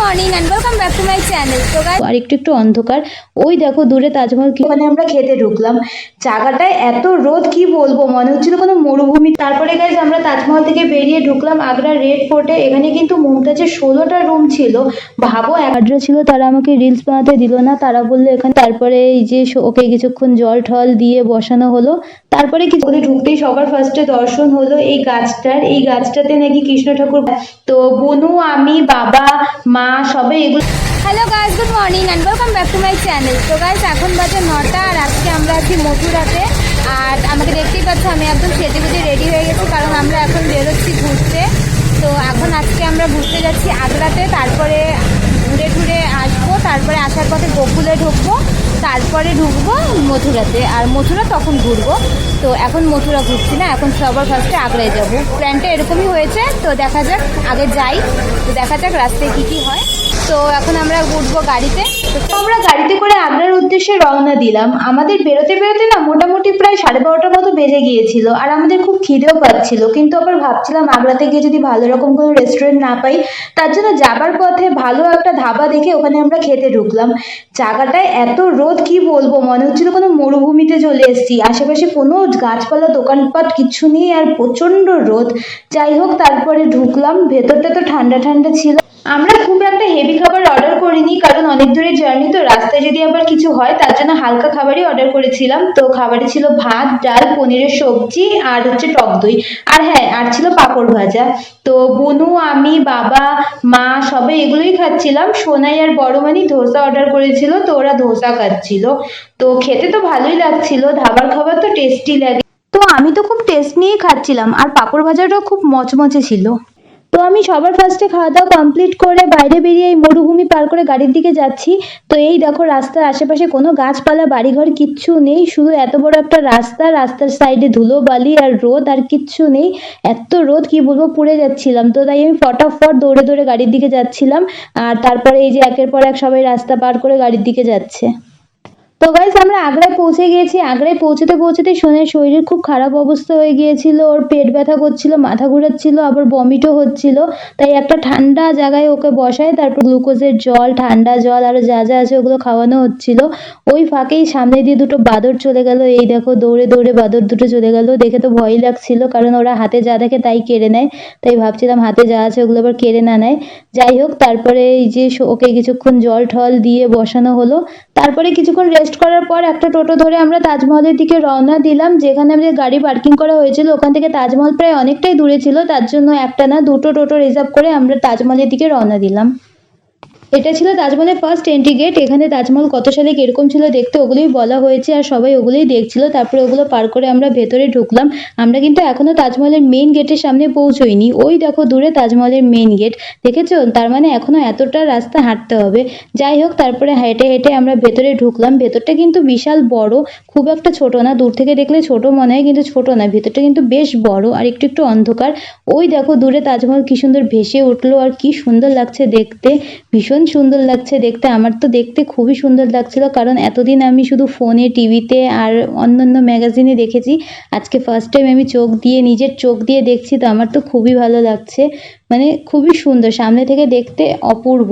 Morning and welcome back to my channel তো guys আর একটু একটু অন্ধকার। ওই দেখো দূরে তাজমহল কি ওখানে আমরা খেতে ঢুকলাম। জায়গাটায় এত রোদ কি বলব? মনে হচ্ছিল কোনো মরুভূমি। তারপরে গাইজ আমরা তাজমহল থেকে বেরিয়ে ঢুকলাম আগ্রা রেড ফোর্টে। এখানে কিন্তু মুমতাজের ষোলোটা রুম ছিল ভাবো অ্যাড্রেস ছিল তারা আমাকে রিলস বানাতে দিল না। তারা বলল এখানে তারপরে এই যে ওকে কিছুক্ষণ জল ঠল দিয়ে বসানো হলো। তারপরে কিছু ওখানে ঢুকতেই সবার ফার্স্টে দর্শন হলো এই গাছটার। এই গাছটাতে নাকি কৃষ্ণ ঠাকুর তো বনু আমি বাবা মা সবাই এগুলো hello guys good morning and welcome back to my channel তো গাইস এখন বাজে নটা আর আজকে আমরা আছি মথুরাতে। আর আমাকে দেখতেই পাচ্ছ, আমি একদম সেজে গুজে রেডি হয়ে গেছি কারণ আমরা এখন বেরোচ্ছি ঘুরতে। তো এখন আজকে আমরা ঘুরতে যাচ্ছি আগ্রাতে, তারপরে ঘুরে ঘুরে আসব, তারপরে আসার পথে গোকুলে ঢুকবো, তারপরে ঢুকবো মথুরাতে, আর মথুরা তখন ঘুরবো। তো এখন মথুরা ঘুরছি না, এখন সবার ফার্স্টে আগ্রায় যাব। প্ল্যানটা এরকমই হয়েছে, তো দেখা যাক, আগে যাই। তো দেখা যাক রাস্তায় কী কী হয়। তো এখন আমরা উঠবো গাড়িতে। তো আমরা গাড়িতে করে আগ্রার উদ্দেশ্যে রওনা দিলাম। আমাদের বেরোতে বেরোতে না মোটামুটি প্রায় সাড়ে বারোটার মতো বেজে গিয়েছিল আর আমাদের খুব খিদেও পাচ্ছিল। কিন্তু আবার ভাবছিলাম আগ্রাতে গিয়ে যদি ভালো রকম কোনো রেস্টুরেন্ট না পাই, তার জন্য যাবার পথে ভালো একটা ধাবা দেখে ওখানে আমরা খেতে ঢুকলাম। জায়গাটায় এত রোদ, কি বলব? মনে হচ্ছিল কোনো মরুভূমিতে চলে এসেছি। আশেপাশে কোনো গাছপালা, দোকানপাট, কিছু নেই আর প্রচণ্ড রোদ। যাই হোক, তারপরে ঢুকলাম। ভেতরটা তো ঠান্ডা ঠান্ডা ছিল। আমরা খুব একটা হেভি খাবার অর্ডার করিনি, কারণ অনেক দূরের জার্নি তো রাস্তায় যদি আবার কিছু হয়, তার জন্য হালকা খাবারই অর্ডার করেছিলাম। তো খাবারে ছিল ভাত, ডাল, পনিরের সবজি আর হচ্ছে টক দই। আর হ্যাঁ আর ছিল পাঁপড় ভাজা। তো বনু, আমি, বাবা, মা সবাই এগুলোই খাচ্ছিলাম। সোনাই আর বড় মানি ধোসা অর্ডার করেছিল, তো ওরা ধোসা খাচ্ছিল। তো খেতে তো ভালোই লাগছিল, ধাবার খাবার তো টেস্টি লাগে। তো আমি তো খুব টেস্ট নিয়েই খাচ্ছিলাম, আর পাঁপড় ভাজাটাও খুব মচমচে ছিল। তো আমি সবার ফার্স্টে খাওয়া দাওয়া কমপ্লিট করে বাইরে বেরিয়ে এই মরুভূমি পার করে গাড়ির দিকে যাচ্ছি। তো এই দেখো রাস্তার আশেপাশে কোনো গাছপালা, বাড়িঘর কিচ্ছু নেই। শুধু এত বড় একটা রাস্তা, রাস্তার সাইডে ধুলো বালি আর রোদ আর কিচ্ছু নেই। এত রোদ, কি বলব, পুড়ে যাচ্ছিলাম। তো তাই আমি ফটাফট দৌড়ে দৌড়ে গাড়ির দিকে যাচ্ছিলাম। আর তারপরে এই যে একের পর এক সবাই রাস্তা পার করে গাড়ির দিকে যাচ্ছে। তো গাইস আমরা আগ্রায় পৌঁছে গিয়েছি। আগ্রায় পৌঁছতে পৌঁছতে সোনের শরীরের খুব খারাপ অবস্থা হয়ে গিয়েছিল। ওর পেট ব্যথা করছিল, মাথা ঘোরাচ্ছিল, আবার বমিটও হচ্ছিল। তাই একটা ঠান্ডা জায়গায় ওকে বসায়, তারপর গ্লুকোজের জল, ঠান্ডা জল আরও যা যা আছে ওগুলো খাওয়ানো হচ্ছিল। ওই ফাঁকেই সামনে দিয়ে দুটো বাদর চলে গেল। এই দেখো, দৌড়ে দৌড়ে বাদর দুটো চলে গেল। দেখে তো ভয় লাগছিল, কারণ ওরা হাতে যা দেখে তাই কেড়ে নেয়। তাই ভাবছিলাম হাতে যা আছে ওগুলো আবার কেড়ে না নেয়। যাই হোক, তারপরে এই যে ওকে কিছুক্ষণ জল ঠল দিয়ে বসানো হলো। তারপরে কিছুক্ষণ রেস্ট করার পর একটা টোটো ধরে আমরা তাজমহলের দিকে রওনা দিলাম, যেখানে আমাদের গাড়ি পার্কিং করা হয়েছিল। ওখান থেকে তাজমহল প্রায় অনেকটাই দূরে ছিল, তার জন্য একটা না দুটো টোটো রিজার্ভ করে আমরা তাজমহলের দিকে রওনা দিলাম। এটা ছিল তাজমহলের ফার্স্ট এন্ট্রি গেট এখানে তাজমহল কত সালে কীরকম ছিল দেখতে ওগুলোই বলা হয়েছে আর সবাই ওগুলোই দেখছিল, তারপরে ওগুলো পার করে আমরা ভেতরে ঢুকলাম। আমরা কিন্তু এখনও তাজমহলের মেন গেটের সামনে পৌঁছইনি। ওই দেখো দূরে তাজমহলের মেইন গেট দেখেছ? তার মানে এখনও এতটা রাস্তা হাঁটতে হবে। যাই হোক, তারপরে হেঁটে হেঁটে আমরা ভেতরে ঢুকলাম। ভেতরটা কিন্তু বিশাল বড়, খুব একটা ছোট না, দূর থেকে দেখলে ছোট মনে হয়, কিন্তু ছোট না। ভেতরটা কিন্তু বেশ বড় আর একটু একটু অন্ধকার। ওই দেখো দূরে তাজমহল কি সুন্দর ভেসে উঠল আর কি সুন্দর লাগছে দেখতে। ভীষণ সুন্দর লাগছে দেখতে। আমার তো দেখতে খুবই সুন্দর লাগছিল, কারণ এতদিন আমি শুধু ফোনে, টিভিতে আর অন্যান্য ম্যাগাজিনে দেখেছি। আজকে ফার্স্ট টাইম আমি চোখ দিয়ে, নিজের চোখ দিয়ে দেখছি, তো আমার তো খুবই ভালো লাগছে। মানে খুবই সুন্দর, সামনে থেকে দেখতে অপূর্ব।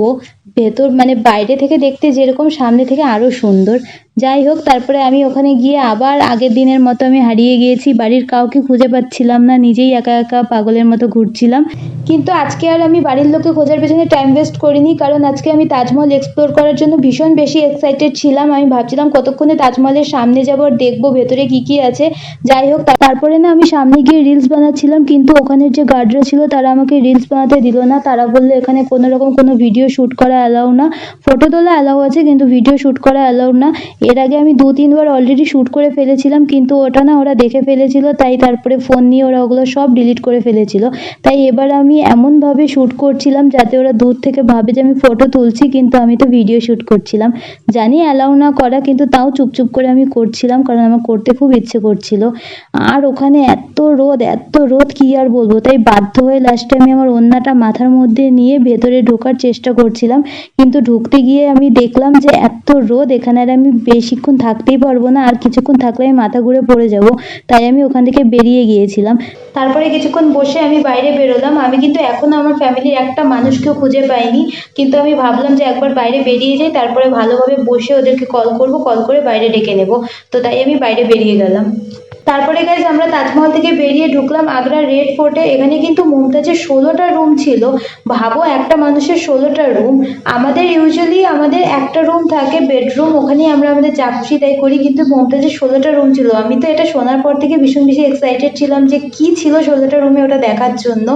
ভেতর মানে বাইরে থেকে দেখতে যেরকম, সামনে থেকে আরও সুন্দর। যাই হোক, তারপরে আমি ওখানে গিয়ে আবার আগের দিনের মতো আমি হারিয়ে গিয়েছি। বাড়ির কাউকে খুঁজে পাচ্ছিলাম না, নিজেই একা একা পাগলের মতো ঘুরছিলাম। কিন্তু আজকে আর আমি বাড়ির লোককে খোঁজার পেছনে টাইম ওয়েস্ট করিনি, কারণ আজকে আমি তাজমহল এক্সপ্লোর করার জন্য ভীষণ বেশি এক্সাইটেড ছিলাম। আমি ভাবছিলাম কতক্ষণে তাজমহলের সামনে যাব আর দেখব ভেতরে কি কি আছে। যাই হোক তারপরে না আমি সামনে গিয়ে রিলস বানাচ্ছিলাম, কিন্তু ওখানের যে গার্ডরা ছিল তারা আমাকে রিলস বানাতে দিল না। তারা বলল, এখানে কোনো রকম কোনো ভিডিও শ্যুট করা অ্যালাউ না। ফটো তোলা অ্যালাউ আছে, কিন্তু ভিডিও শ্যুট করা অ্যালাউ না। এর আগে আমি দু তিনবার অলরেডি শ্যুট করে ফেলেছিলাম, কিন্তু ওটা না ওরা দেখে ফেলেছিল, তাই তারপরে ফোন নিয়ে ওরা ওগুলো সব ডিলিট করে ফেলেছিল। তাই এবার আমি এমনভাবে শ্যুট করছিলাম যাতে ওরা দূর থেকে ভাবে যে আমি ফটো তুলছি, কিন্তু আমি তো ভিডিও শ্যুট করছিলাম। জানি অ্যালাউ না করা, কিন্তু তাও চুপচুপ করে আমি করছিলাম, কারণ আমার করতে খুব ইচ্ছে করছিল। আর ওখানে এত রোদ এত রোদ, কি আর বলব? তাই বাধ্য হয়ে লাস্টে আমি আমার ওন্নাটা মাথার মধ্যে নিয়ে ভেতরে ঢোকার চেষ্টা করছিলাম, কিন্তু ঢুকতে গিয়ে আমি দেখলাম যে এত রোদ, এখানে আর আমি বেশিক্ষণ থাকতেই পারব না, আর কিছুক্ষণ থাকলে আমি মাথা ঘুরে পড়ে যাব। তাই আমি ওখান থেকে বেরিয়ে গিয়েছিলাম। তারপরে কিছুক্ষণ বসে আমি বাইরে বেরোলাম। আমি কিন্তু এখনও আমার ফ্যামিলির একটা মানুষকেও খুঁজে পাইনি। কিন্তু আমি ভাবলাম যে একবার বাইরে বেরিয়ে যাই, তারপরে ভালোভাবে বসে ওদেরকে কল করব, কল করে বাইরে ডেকে নেব। তো তাই আমি বাইরে বেরিয়ে গেলাম। তারপরে গাইজ আমরা তাজমহল থেকে বেরিয়ে ঢুকলাম আগ্রা রেড ফোর্টে এখানে কিন্তু মুমতাজের ষোলোটা রুম ছিল। ভাবো একটা মানুষের ষোলোটা রুম আমাদের ইউজুয়ালি আমাদের একটা রুম থাকে বেডরুম ওখানেই আমরা আমাদের খুশি তাই করি, কিন্তু মুমতাজের ষোলোটা রুম ছিল। আমি তো এটা শোনার পর থেকে ভীষণ বেশি এক্সাইটেড ছিলাম যে কি ছিল ষোলোটা রুমে ওটা দেখার জন্য।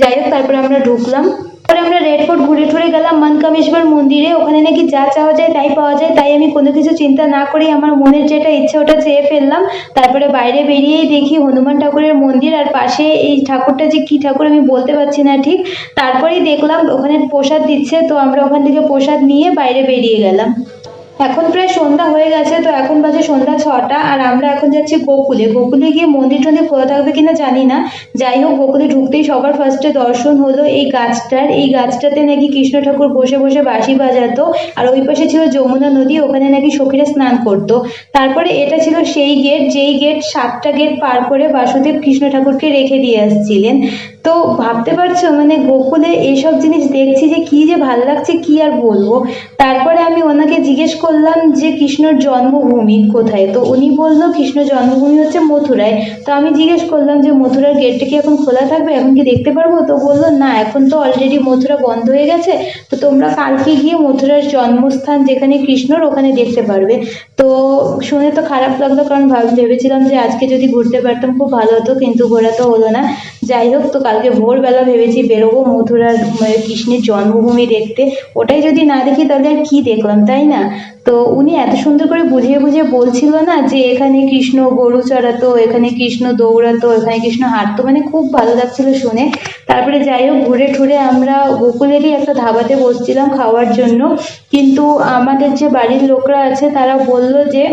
যাই হোক, তারপরে আমরা ঢুকলাম। তারপরে আমরা রেড ফোর্ট ঘুরে টুরে গেলাম মনকামেশ্বর মন্দিরে। ওখানে নাকি যা চাওয়া যায় তাই পাওয়া যায়, তাই আমি কোনো কিছু চিন্তা না করেই আমার মনের যেটা ইচ্ছা ওটা চেয়ে ফেললাম। তারপরে বাইরে বেরিয়েই দেখি হনুমান ঠাকুরের মন্দির আর পাশে এই ঠাকুরটা যে কী ঠাকুর আমি বলতে পারছি না ঠিক। তারপরেই দেখলাম ওখানে প্রসাদ দিচ্ছে, তো আমরা ওখান থেকে প্রসাদ নিয়ে বাইরে বেরিয়ে গেলাম। এখন প্রায় সন্ধ্যা হয়ে গেছে, তো এখন বাজে সন্ধ্যা ছটা আর আমরা এখন যাচ্ছি গোকুলে। গোকুলে গিয়ে মন্দির টন্দির খোলা থাকবে কিনা জানি না। যাই হোক, গোকুলে ঢুকতেই সবার ফার্স্টে দর্শন হলো এই গাছটার। এই গাছটাতে নাকি কৃষ্ণ ঠাকুর বসে বসে বাঁশি বাজাতো আর ওই পাশে ছিল যমুনা নদী, ওখানে নাকি সখীরা স্নান করতো। তারপরে এটা ছিল সেই গেট যেই গেট সাতটা গেট পার করে বাসুদেব কৃষ্ণ ঠাকুরকে রেখে দিয়ে আসছিলেন। তো ভাবতে পারছ মানে গোকুলে এইসব জিনিস দেখছি যে কি যে ভালো লাগছে কি আর বলব? তারপরে আমি ওনাকে জিজ্ঞেস করলাম যে কৃষ্ণর জন্মভূমি কোথায়? তো উনি বলল কৃষ্ণ জন্মভূমি হচ্ছে মথুরায়। তো আমি জিজ্ঞেস করলাম যে মথুরার গেটটা কি এখন খোলা থাকবে? এখন কি দেখতে পারব? তো বলল, না, এখন তো অলরেডি মথুরা বন্ধ হয়ে গেছে। তো তোমরা কালকে গিয়ে মথুরার জন্মস্থান যেখানে কৃষ্ণর, ওখানে দেখতে পারবে। তো শুনে তো খারাপ লাগল, কারণ ভাব ভেবেছিলাম যে আজকে যদি ঘুরতে পারতাম, খুব ভালো হতো, কিন্তু ঘোরা তো হলো না। যাই হোক, তো কালকে ভোরবেলা ভেবেছি বেরোবো মথুরার মানে কৃষ্ণের জন্মভূমি দেখতে। ওটাই যদি না দেখি, তাহলে আর কী দেখলাম, তাই না? তো উনি এত সুন্দর করে বুঝিয়ে বুঝিয়ে বলছিল না যে এখানে কৃষ্ণ গরু চড়াতো, এখানে কৃষ্ণ দৌড়াতো, এখানে কৃষ্ণ হাঁটতো মানে খুব ভালো লাগছিল শুনে। তারপরে যাই হোক, ঘুরে ঠুরে আমরা গোকুলেরই একটা ধাবাতে বসছিলাম খাওয়ার জন্য। কিন্তু আমাদের যে বাড়ির লোকরা আছে, তারা বলল যে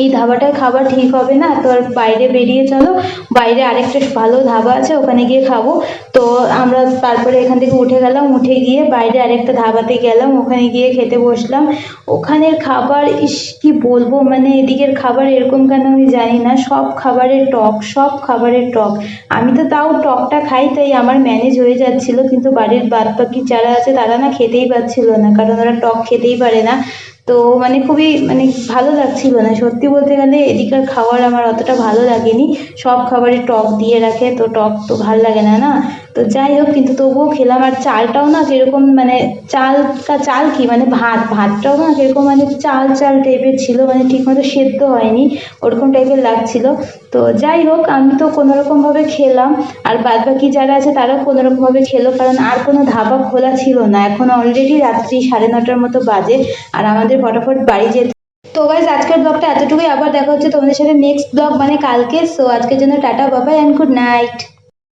এই ধাবাটায় খাবার ঠিক হবে না? তো আর বাইরে বেরিয়ে চলো। বাইরে আরেকটা ভালো ধাবা আছে, ওখানে গিয়ে খাব। তো আমরা তারপরে এখান থেকে উঠে গেলাম। উঠে গিয়ে বাইরে আরেকটা ধাবাতে গেলাম। ওখানে গিয়ে খেতে বসলাম। ওখানের খাবার, ইস, কি বলব? মানে এদিকের খাবার এরকম কেন আমি জানি না। সব খাবারের টক, সব খাবারের টক। আমি তো তাও টকটা খাই, তাই আমার ম্যানেজ হয়ে যাচ্ছিল। কিন্তু বাড়ির বাদ বাকি যারা আছে, তারা না খেতেই পারছিল না। কারণ ওরা টক খেতেই পারে না। তো মানে খুবই মানে ভালো লাগছিল না। সত্যি বলতে গেলে এদিকার খাবার আমার অতটা ভালো লাগেনি। সব খাবারে টক দিয়ে রাখে, তো টক তো ভালো লাগে না না? তো যাই হোক, কিন্তু তবুও খেলাম। আর চালটাও না কীরকম মানে চাল চাল কি? মানে ভাত। ভাতটাও না কীরকম মানে চাল চাল টাইপের ছিল মানে ঠিকমতো সেদ্ধ হয়নি, ওরকম টাইপের লাগছিল। তো যাই হোক, আমি তো কোনো রকমভাবে খেলাম। আর বাদ বাকি যারা আছে, তারাও কোনোরকমভাবে খেলো। কারণ আর কোনো ধাবা খোলা ছিল না। এখন অলরেডি রাত্রি সাড়ে নটার মতো বাজে। আর আমাদের ফটাফট বাড়ি যেতে। তো গাইজ আজকের ব্লগটা এতটুকুই। আবার দেখা হচ্ছে তোমাদের সাথে নেক্সট ব্লগ মানে কালকে। সো আজকের জন্য টাটা বাবাই অ্যান্ড গুড নাইট